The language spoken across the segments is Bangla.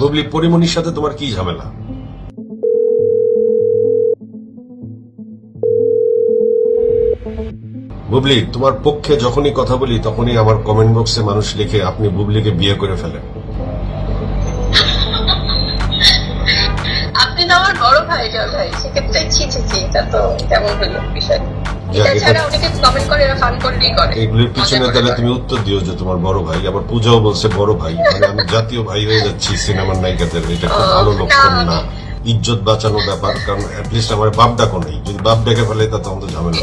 বুবলি পরিমণির সাথে তোমার কি ঝামেলা? বুবলি, তোমার পক্ষে যখনই কথা বলি, তখনই আমার কমেন্ট বক্সে মানুষ লিখে আপনি বুবলিকে বিয়ে করে ফেলেন। জল ভাই সেক্ষেত্রে ছি ছি ছি এটা তো কেমন হলো বিষয় এটা ছাড়া অনেকে কমেন্ট করে এরা ফান করলেই করে এগুলির পিছনে তাহলে তুমি উত্তর দিও যে তোমার বড় ভাই আবার পূজাও বলছে বড় ভাই। মানে আমি জাতীয় ভাই হয়ে যাচ্ছি সিনেমার নায়িকাদের। এটা খুব ভালো লক্ষণ না, ইজ্জত বাঁচানো ব্যাপার কারণ অ্যাটলিস্ট আমার বাপ ডাকো নেই। যদি বাপ ডেকে ফেলে তা তখন তো ঝামেলা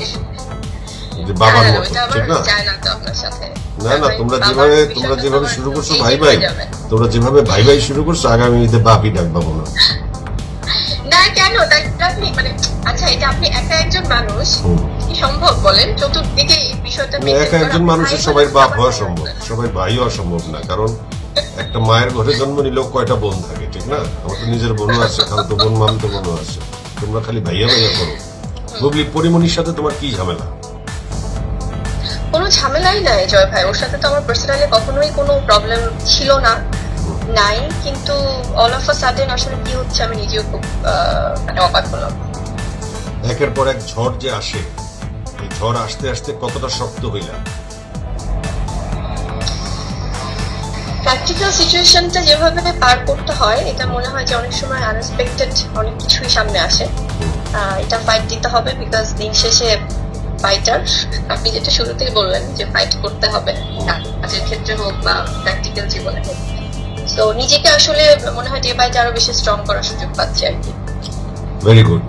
যে বাবার মতো ঠিক না? না না তোমরা যেভাবে তোমরা যেভাবে শুরু করছ ভাই ভাই। তোমরা যেভাবে ভাই ভাই শুরু করছ আগামী ঈদে বাপই ডাকবা বলো না কেন? আপনি মানে আচ্ছা এটা আপনি একা একজন মানুষ কি সম্ভব বলেন? চতুর্দিকে এই বিষয়টা একা একজন মানুষের সবাই বাপ হওয়া সম্ভব সম্ভব সবাই ভাই হওয়া সম্ভব না কারণ একটা মায়ের ঘরে জন্ম নিলেও কয়টা বোন থাকে ঠিক না? আমার তো নিজের বোনও আছে খালতো বোন মামতো বোনও আছে তোমরা খালি ভাইয়া ভাইয়া করো। বুবলি পরিমণির সাথে তোমার কি ঝামেলা? কোনো ঝামেলাই নাই জয় ভাই। ওর সাথে তো আমার পার্সোনালি কখনোই কোনো প্রবলেম ছিল না নাই কিন্তু অল অফ আ সাডেন আসলে কি হচ্ছে আমি নিজেও খুব মানে অবাক হলাম। একের পর এক ঝড় যে আসে এই ঝড় আসতে আসতে কতটা শক্ত হইলা প্র্যাকটিক্যাল সিচুয়েশনটা যেভাবে পার করতে হয় এটা মনে হয় যে অনেক সময় আনএক্সপেক্টেড অনেক কিছুই সামনে আসে। এটা ফাইট দিতে হবে বিকজ দিন শেষে ফাইটার আপনি যেটা শুরু থেকে বললেন যে ফাইট করতে হবে কাজের ক্ষেত্রে হোক বা প্র্যাকটিক্যাল জীবনে হোক। তো নিজেকে আসলে মনে হয় ডে বাই ডে আরও বেশি স্ট্রং করার সুযোগ পাচ্ছি আর কি। Very good